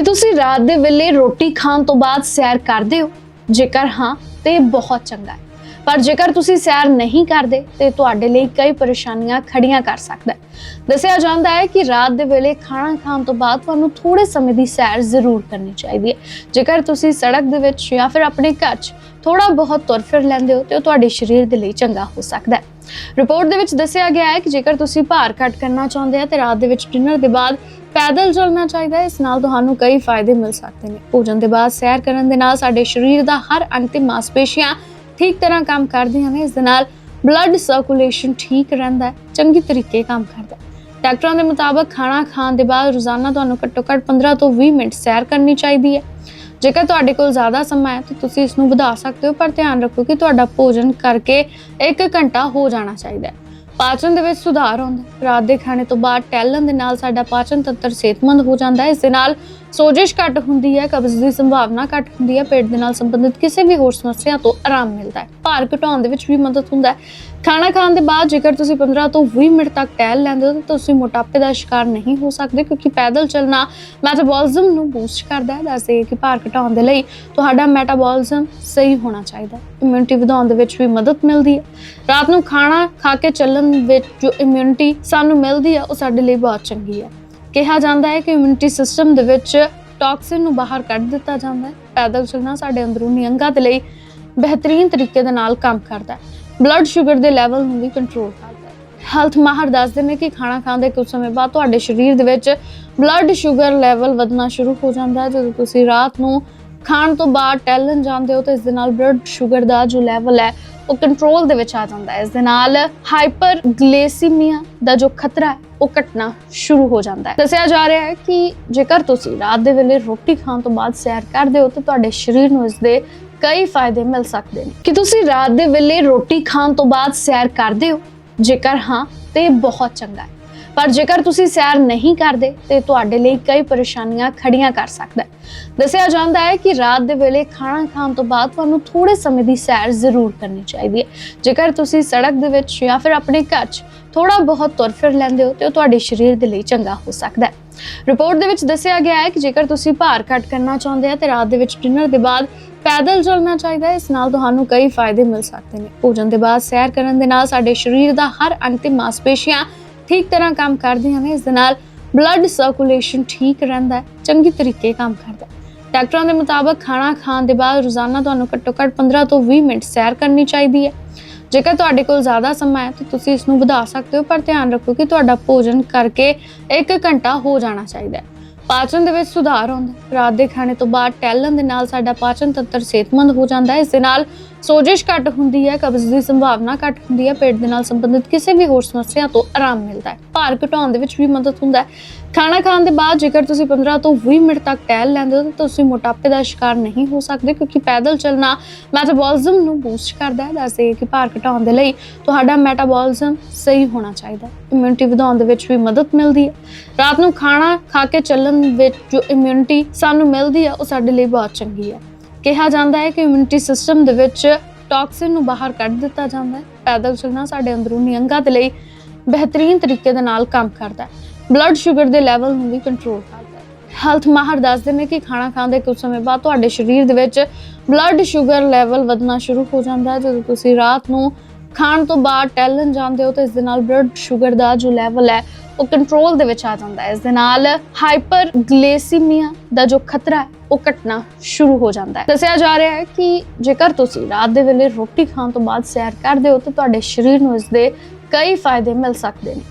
ਕਿ ਤੁਸੀਂ ਰਾਤ ਦੇ ਵੇਲੇ ਰੋਟੀ ਖਾਣ ਤੋਂ ਬਾਅਦ ਸੈਰ ਕਰਦੇ ਹੋ? ਜੇਕਰ ਹਾਂ, ਤੇ ਬਹੁਤ ਚੰਗਾ ਹੈ। ਪਰ ਜੇਕਰ ਤੁਸੀਂ ਸੈਰ ਨਹੀਂ ਕਰਦੇ, ਤੇ ਤੁਹਾਡੇ ਲਈ ਕਈ ਪਰੇਸ਼ਾਨੀਆਂ ਖੜੀਆਂ ਕਰ ਸਕਦਾ ਹੈ। ਦੱਸਿਆ ਜਾਂਦਾ ਹੈ ਕਿ ਰਾਤ ਦੇ ਵੇਲੇ ਖਾਣਾ ਖਾਣ ਤੋਂ ਬਾਅਦ ਤੁਹਾਨੂੰ ਥੋੜੇ ਸਮੇਂ ਦੀ ਸੈਰ ਜ਼ਰੂਰ ਕਰਨੀ ਚਾਹੀਦੀ ਹੈ। ਜੇਕਰ ਤੁਸੀਂ ਸੜਕ ਦੇ ਵਿੱਚ ਜਾਂ ਫਿਰ ਆਪਣੇ ਘਰ 'ਚ ਥੋੜਾ ਬਹੁਤ ਤੁਰ ਫਿਰ ਲੈਂਦੇ ਹੋ, ਤੇ ਉਹ ਤੁਹਾਡੇ ਸਰੀਰ ਦੇ ਲਈ ਚੰਗਾ ਹੋ ਸਕਦਾ ਹੈ। ਰਿਪੋਰਟ ਦੇ ਵਿੱਚ ਦੱਸਿਆ ਗਿਆ ਹੈ ਕਿ ਜੇਕਰ ਤੁਸੀਂ ਭਾਰ ਘੱਟ ਕਰਨਾ ਚਾਹੁੰਦੇ ਹੋ, ਤੇ ਰਾਤ ਦੇ ਵਿੱਚ ਡਿਨਰ ਦੇ ਬਾਅਦ ਪੈਦਲ ਚੱਲਣਾ ਚਾਹੀਦਾ ਹੈ। ਇਸ ਨਾਲ ਤੁਹਾਨੂੰ ਕਈ ਫਾਇਦੇ ਮਿਲ ਸਕਦੇ ਨੇ। ਭੋਜਨ ਦੇ ਬਾਅਦ ਸੈਰ ਕਰਨ ਦੇ ਨਾਲ ਸਾਡੇ ਸਰੀਰ ਦਾ ਹਰ ਅੰਗ ਤੇ ਮਾਸਪੇਸ਼ੀਆਂ ਠੀਕ ਤਰ੍ਹਾਂ ਕੰਮ ਕਰਦੀਆਂ ਨੇ। ਇਸ ਦੇ ਨਾਲ ਬਲੱਡ ਸਰਕੂਲੇਸ਼ਨ ਠੀਕ ਰਹਿੰਦਾ ਹੈ। ਚੰਗੀ ਤਰੀਕੇ ਕੰਮ ਕਰਦਾ ਹੈ। ਡਾਕਟਰਾਂ ਦੇ ਮੁਤਾਬਕ ਖਾਣਾ ਖਾਣ ਦੇ ਬਾਅਦ ਰੋਜ਼ਾਨਾ ਤੁਹਾਨੂੰ ਘੱਟੋ ਘੱਟ 15 ਤੋਂ 20 ਮਿੰਟ ਸੈਰ ਕਰਨੀ ਚਾਹੀਦੀ ਹੈ। ਜੇਕਰ ਤੁਹਾਡੇ ਕੋਲ ਜ਼ਿਆਦਾ ਸਮਾਂ ਹੈ ਤਾਂ ਤੁਸੀਂ ਇਸ ਨੂੰ ਵਧਾ ਸਕਦੇ ਹੋ। ਪਰ ਧਿਆਨ ਰੱਖੋ ਕਿ ਤੁਹਾਡਾ ਭੋਜਨ ਕਰਕੇ 1 ਘੰਟਾ ਹੋ ਜਾਣਾ ਚਾਹੀਦਾ ਹੈ। ਪਾਚਨ ਦੇ ਵਿੱਚ ਸੁਧਾਰ ਆਉਂਦਾ ਰਾਤ ਦੇ ਖਾਣੇ ਤੋਂ ਬਾਅਦ ਟਹਿਲਣ ਦੇ ਨਾਲ ਸਾਡਾ ਪਾਚਨ ਤੰਤਰ ਸਿਹਤਮੰਦ ਹੋ ਜਾਂਦਾ ਹੈ। ਇਸ ਦੇ ਨਾਲ ਸੋਜਿਸ਼ ਘੱਟ ਹੁੰਦੀ ਹੈ, ਕਬਜ਼ ਦੀ ਸੰਭਾਵਨਾ ਘੱਟ ਹੁੰਦੀ ਹੈ, ਪੇਟ ਦੇ ਨਾਲ ਸੰਬੰਧਿਤ ਕਿਸੇ ਵੀ ਹੋਰ ਸਮੱਸਿਆ ਤੋਂ ਆਰਾਮ ਮਿਲਦਾ ਹੈ। ਭਾਰ ਘਟਾਉਣ ਦੇ ਵਿੱਚ ਵੀ ਮਦਦ ਹੁੰਦਾ ਹੈ। ਖਾਣਾ ਖਾਣ ਦੇ ਬਾਅਦ ਜੇਕਰ ਤੁਸੀਂ 15 ਤੋਂ 20 ਮਿੰਟ ਤੱਕ ਟਹਿਲ ਲੈਂਦੇ ਹੋ, ਤਾਂ ਤੁਸੀਂ ਮੋਟਾਪੇ ਦਾ ਸ਼ਿਕਾਰ ਨਹੀਂ ਹੋ ਸਕਦੇ, ਕਿਉਂਕਿ ਪੈਦਲ ਚੱਲਣਾ ਮੈਟਾਬੋਲਿਜ਼ਮ ਨੂੰ ਬੂਸਟ ਕਰਦਾ ਹੈ। ਦੱਸਦੇ ਕਿ ਭਾਰ ਘਟਾਉਣ ਦੇ ਲਈ ਤੁਹਾਡਾ ਮੈਟਾਬੋਲਿਜ਼ਮ ਸਹੀ ਹੋਣਾ ਚਾਹੀਦਾ ਹੈ। ਇਮਿਊਨਿਟੀ ਵਧਾਉਣ ਦੇ ਵਿੱਚ ਵੀ ਮਦਦ ਮਿਲਦੀ ਹੈ। ਰਾਤ ਨੂੰ ਖਾਣਾ ਖਾ ਕੇ ਚੱਲਣ ਵਿੱਚ ਜੋ ਇਮਿਊਨਿਟੀ ਸਾਨੂੰ ਮਿਲਦੀ ਹੈ, ਉਹ ਸਾਡੇ ਲਈ ਬਹੁਤ ਚੰਗੀ ਹੈ। ਕਿਹਾ ਜਾਂਦਾ ਹੈ ਕਿ ਇਮਿਊਨਿਟੀ ਸਿਸਟਮ ਦੇ ਵਿੱਚ ਟਾਕਸਿਨ ਨੂੰ ਬਾਹਰ ਕੱਢ ਦਿੱਤਾ ਜਾਂਦਾ ਹੈ। ਪੈਦਲ ਚੱਲਣਾ ਸਾਡੇ ਅੰਦਰੂਨੀ ਅੰਗਾਂ ਦੇ ਲਈ ਬਿਹਤਰੀਨ ਤਰੀਕੇ ਦੇ ਨਾਲ ਕੰਮ ਕਰਦਾ ਹੈ। ਬਲੱਡ ਸ਼ੂਗਰ ਦੇ ਲੈਵਲ ਨੂੰ ਵੀ ਕੰਟਰੋਲ ਕਰਦਾ ਹੈ। ਹੈਲਥ ਮਾਹਰ ਦੱਸਦੇ ਨੇ ਕਿ ਖਾਣਾ ਖਾਣ ਦੇ ਕੁਝ ਸਮੇਂ ਬਾਅਦ ਤੁਹਾਡੇ ਸਰੀਰ ਦੇ ਵਿੱਚ ਬਲੱਡ ਸ਼ੂਗਰ ਲੈਵਲ ਵਧਣਾ ਸ਼ੁਰੂ ਹੋ ਜਾਂਦਾ ਹੈ। ਜਦੋਂ ਤੁਸੀਂ ਰਾਤ ਨੂੰ ਖਾਣ ਤੋਂ ਬਾਅਦ ਟਹਿਲਣ ਜਾਂਦੇ ਹੋ ਤਾਂ ਇਸ ਦੇ ਨਾਲ ਬਲੱਡ ਸ਼ੂਗਰ ਦਾ ਜੋ ਲੈਵਲ ਹੈ ਉਹ ਕੰਟਰੋਲ ਦੇ ਵਿੱਚ ਆ ਜਾਂਦਾ ਹੈ। ਇਸ ਦੇ ਨਾਲ ਹਾਈਪਰਗਲਾਈਸੀਮੀਆ ਦਾ ਜੋ ਖਤਰਾ ਹੈ, ਉਹ ਘਟਣਾ ਸ਼ੁਰੂ ਹੋ ਜਾਂਦਾ ਹੈ। ਦੱਸਿਆ ਜਾ ਰਿਹਾ ਹੈ ਕਿ ਜੇਕਰ ਤੁਸੀਂ ਰਾਤ ਦੇ ਵੇਲੇ ਰੋਟੀ ਖਾਣ ਤੋਂ ਬਾਅਦ ਸੈਰ ਕਰਦੇ ਹੋ ਤਾਂ ਤੁਹਾਡੇ ਸਰੀਰ ਨੂੰ ਇਸ ਦੇ ਕਈ ਫਾਇਦੇ ਮਿਲ ਸਕਦੇ ਨੇ। ਕਿ ਤੁਸੀਂ ਰਾਤ ਦੇ ਵੇਲੇ ਰੋਟੀ ਖਾਣ ਤੋਂ ਬਾਅਦ ਸੈਰ ਕਰਦੇ ਹੋ? ਜੇਕਰ ਹਾਂ, ਤੇ ਬਹੁਤ ਚੰਗਾ ਹੈ। ਪਰ ਜੇਕਰ ਤੁਸੀਂ ਸੈਰ ਨਹੀਂ ਕਰਦੇ, ਤੇ ਤੁਹਾਡੇ ਲਈ ਕਈ ਪਰੇਸ਼ਾਨੀਆਂ ਖੜੀਆਂ ਕਰ ਸਕਦਾ ਹੈ। ਦੱਸਿਆ ਜਾਂਦਾ ਹੈ ਕਿ ਰਾਤ ਦੇ ਵੇਲੇ ਖਾਣਾ ਖਾਣ ਤੋਂ ਬਾਅਦ ਤੁਹਾਨੂੰ ਥੋੜੇ ਸਮੇਂ ਦੀ ਸੈਰ ਜ਼ਰੂਰ ਕਰਨੀ ਚਾਹੀਦੀ ਹੈ। ਜੇਕਰ ਤੁਸੀਂ ਸੜਕ ਦੇ ਵਿੱਚ ਜਾਂ ਫਿਰ ਆਪਣੇ ਘਰ 'ਚ ਥੋੜਾ ਬਹੁਤ ਤੁਰ ਫਿਰ ਲੈਂਦੇ ਹੋ, ਤੇ ਉਹ ਤੁਹਾਡੇ ਸਰੀਰ ਦੇ ਲਈ ਚੰਗਾ ਹੋ ਸਕਦਾ ਹੈ। ਰਿਪੋਰਟ ਦੇ ਵਿੱਚ ਦੱਸਿਆ ਗਿਆ ਹੈ ਕਿ ਜੇਕਰ ਤੁਸੀਂ ਭਾਰ ਘੱਟ ਕਰਨਾ ਚਾਹੁੰਦੇ ਹੋ, ਤੇ ਰਾਤ ਦੇ ਵਿੱਚ ਡਿਨਰ ਦੇ ਬਾਅਦ ਪੈਦਲ ਚੱਲਣਾ ਚਾਹੀਦਾ ਹੈ। ਇਸ ਨਾਲ ਤੁਹਾਨੂੰ ਕਈ ਫਾਇਦੇ ਮਿਲ ਸਕਦੇ ਨੇ। ਭੋਜਨ ਦੇ ਬਾਅਦ ਸੈਰ ਕਰਨ ਦੇ ਨਾਲ ਸਾਡੇ ਸਰੀਰ ਦਾ ਹਰ ਅੰਗ ਤੇ ਮਾਸਪੇਸ਼ੀਆਂ ਠੀਕ ਤਰ੍ਹਾਂ ਕੰਮ ਕਰਦੀਆਂ ਨੇ, ਇਸ ਦੇ ਨਾਲ ਬਲੱਡ ਸਰਕੂਲੇਸ਼ਨ ਠੀਕ ਰਹਿੰਦਾ ਹੈ, ਚੰਗੀ ਤਰੀਕੇ ਕੰਮ ਕਰਦਾ ਹੈ। ਡਾਕਟਰਾਂ ਦੇ ਮੁਤਾਬਕ ਖਾਣਾ ਖਾਣ ਦੇ ਬਾਅਦ ਰੋਜ਼ਾਨਾ ਤੁਹਾਨੂੰ ਘੱਟੋ ਘੱਟ 15 ਤੋਂ 20 ਮਿੰਟ ਸੈਰ ਕਰਨੀ ਚਾਹੀਦੀ ਹੈ। ਜੇਕਰ ਤੁਹਾਡੇ ਕੋਲ ਜ਼ਿਆਦਾ ਸਮਾਂ ਹੈ ਤਾਂ ਤੁਸੀਂ ਇਸ ਨੂੰ ਵਧਾ ਸਕਦੇ ਹੋ, ਪਰ ਧਿਆਨ ਰੱਖੋ ਕਿ ਤੁਹਾਡਾ ਭੋਜਨ ਕਰਕੇ 1 ਘੰਟਾ ਹੋ ਜਾਣਾ ਚਾਹੀਦਾ ਹੈ। ਪਾਚਨ ਦੇ ਵਿੱਚ ਸੁਧਾਰ ਆਉਂਦਾ ਰਾਤ ਦੇ ਖਾਣੇ ਤੋਂ ਬਾਅਦ ਟਹਿਲਣ ਦੇ ਨਾਲ ਸਾਡਾ ਪਾਚਨ ਤੰਤਰ ਸਿਹਤਮੰਦ ਹੋ ਜਾਂਦਾ ਹੈ। ਇਸ ਦੇ ਨਾਲ ਸੋਜਿਸ਼ ਘੱਟ ਹੁੰਦੀ ਹੈ, ਕਬਜ਼ ਦੀ ਸੰਭਾਵਨਾ ਘੱਟ ਹੁੰਦੀ ਹੈ, ਪੇਟ ਦੇ ਨਾਲ ਸੰਬੰਧਿਤ ਕਿਸੇ ਵੀ ਹੋਰ ਸਮੱਸਿਆ ਤੋਂ ਆਰਾਮ ਮਿਲਦਾ ਹੈ। ਭਾਰ ਘਟਾਉਣ ਦੇ ਵਿੱਚ ਵੀ ਮਦਦ ਹੁੰਦਾ ਹੈ। ਖਾਣਾ ਖਾਣ ਦੇ ਬਾਅਦ ਜੇਕਰ ਤੁਸੀਂ 15 ਤੋਂ 20 ਮਿੰਟ ਤੱਕ ਟਹਿਲ ਲੈਂਦੇ ਹੋ, ਤਾਂ ਤੁਸੀਂ ਮੋਟਾਪੇ ਦਾ ਸ਼ਿਕਾਰ ਨਹੀਂ ਹੋ ਸਕਦੇ, ਕਿਉਂਕਿ ਪੈਦਲ ਚੱਲਣਾ ਮੈਟਾਬੋਲਿਜ਼ਮ ਨੂੰ ਬੂਸਟ ਕਰਦਾ ਹੈ। ਦੱਸਦੇ ਕਿ ਭਾਰ ਘਟਾਉਣ ਦੇ ਲਈ ਤੁਹਾਡਾ ਮੈਟਾਬੋਲਿਜ਼ਮ ਸਹੀ ਹੋਣਾ ਚਾਹੀਦਾ ਹੈ। ਇਮਿਊਨਿਟੀ ਵਧਾਉਣ ਦੇ ਵਿੱਚ ਵੀ ਮਦਦ ਮਿਲਦੀ ਹੈ। ਰਾਤ ਨੂੰ ਖਾਣਾ ਖਾ ਕੇ ਚੱਲਣ ਵਿੱਚ ਜੋ ਇਮਿਊਨਿਟੀ ਸਾਨੂੰ ਮਿਲਦੀ ਹੈ, ਉਹ ਸਾਡੇ ਲਈ ਬਹੁਤ ਚੰਗੀ ਹੈ। ਕਿਹਾ ਜਾਂਦਾ ਹੈ ਕਿ ਇਮਿਊਨਿਟੀ ਸਿਸਟਮ ਦੇ ਵਿੱਚ ਟਾਕਸਿਨ ਨੂੰ ਬਾਹਰ ਕੱਢ ਦਿੱਤਾ ਜਾਂਦਾ ਹੈ। ਪੈਦਲ ਚੱਲਣਾ ਸਾਡੇ ਅੰਦਰੂਨੀ ਅੰਗਾਂ ਦੇ ਲਈ ਬਿਹਤਰੀਨ ਤਰੀਕੇ ਦੇ ਨਾਲ ਕੰਮ ਕਰਦਾ ਹੈ। ਬਲੱਡ ਸ਼ੂਗਰ ਦੇ ਲੈਵਲ ਨੂੰ ਵੀ ਕੰਟਰੋਲ ਕਰਦਾ ਹੈ। ਹੈਲਥ ਮਾਹਰ ਦੱਸਦੇ ਨੇ ਕਿ ਖਾਣਾ ਖਾਣ ਦੇ ਕੁਝ ਸਮੇਂ ਬਾਅਦ ਤੁਹਾਡੇ ਸਰੀਰ ਦੇ ਵਿੱਚ ਬਲੱਡ ਸ਼ੂਗਰ ਲੈਵਲ ਵਧਣਾ ਸ਼ੁਰੂ ਹੋ ਜਾਂਦਾ ਹੈ। ਜਦੋਂ ਤੁਸੀਂ ਰਾਤ ਨੂੰ ਖਾਣ ਤੋਂ ਬਾਅਦ ਟਹਿਲਣ ਜਾਂਦੇ ਹੋ ਤਾਂ ਇਸ ਦੇ ਨਾਲ ਬਲੱਡ ਸ਼ੂਗਰ ਦਾ ਜੋ ਲੈਵਲ ਹੈ ਉਹ ਕੰਟਰੋਲ ਦੇ ਵਿੱਚ ਆ ਜਾਂਦਾ ਹੈ। ਇਸ ਦੇ ਨਾਲ ਹਾਈਪਰ ਹਾਈਪਰਗਲਾਈਸੀਮੀਆ ਦਾ ਜੋ ਖਤਰਾ ਹੈ, ਉਹ ਘਟਣਾ ਸ਼ੁਰੂ ਹੋ ਜਾਂਦਾ ਹੈ। ਦੱਸਿਆ ਜਾ ਰਿਹਾ ਹੈ ਕਿ ਜੇਕਰ ਤੁਸੀਂ ਰਾਤ ਦੇ ਵੇਲੇ ਰੋਟੀ ਖਾਣ ਤੋਂ ਬਾਅਦ ਸੈਰ ਕਰਦੇ ਹੋ ਤਾਂ ਤੁਹਾਡੇ ਸਰੀਰ ਨੂੰ ਇਸ ਦੇ ਕਈ ਫਾਇਦੇ ਮਿਲ ਸਕਦੇ ਨੇ।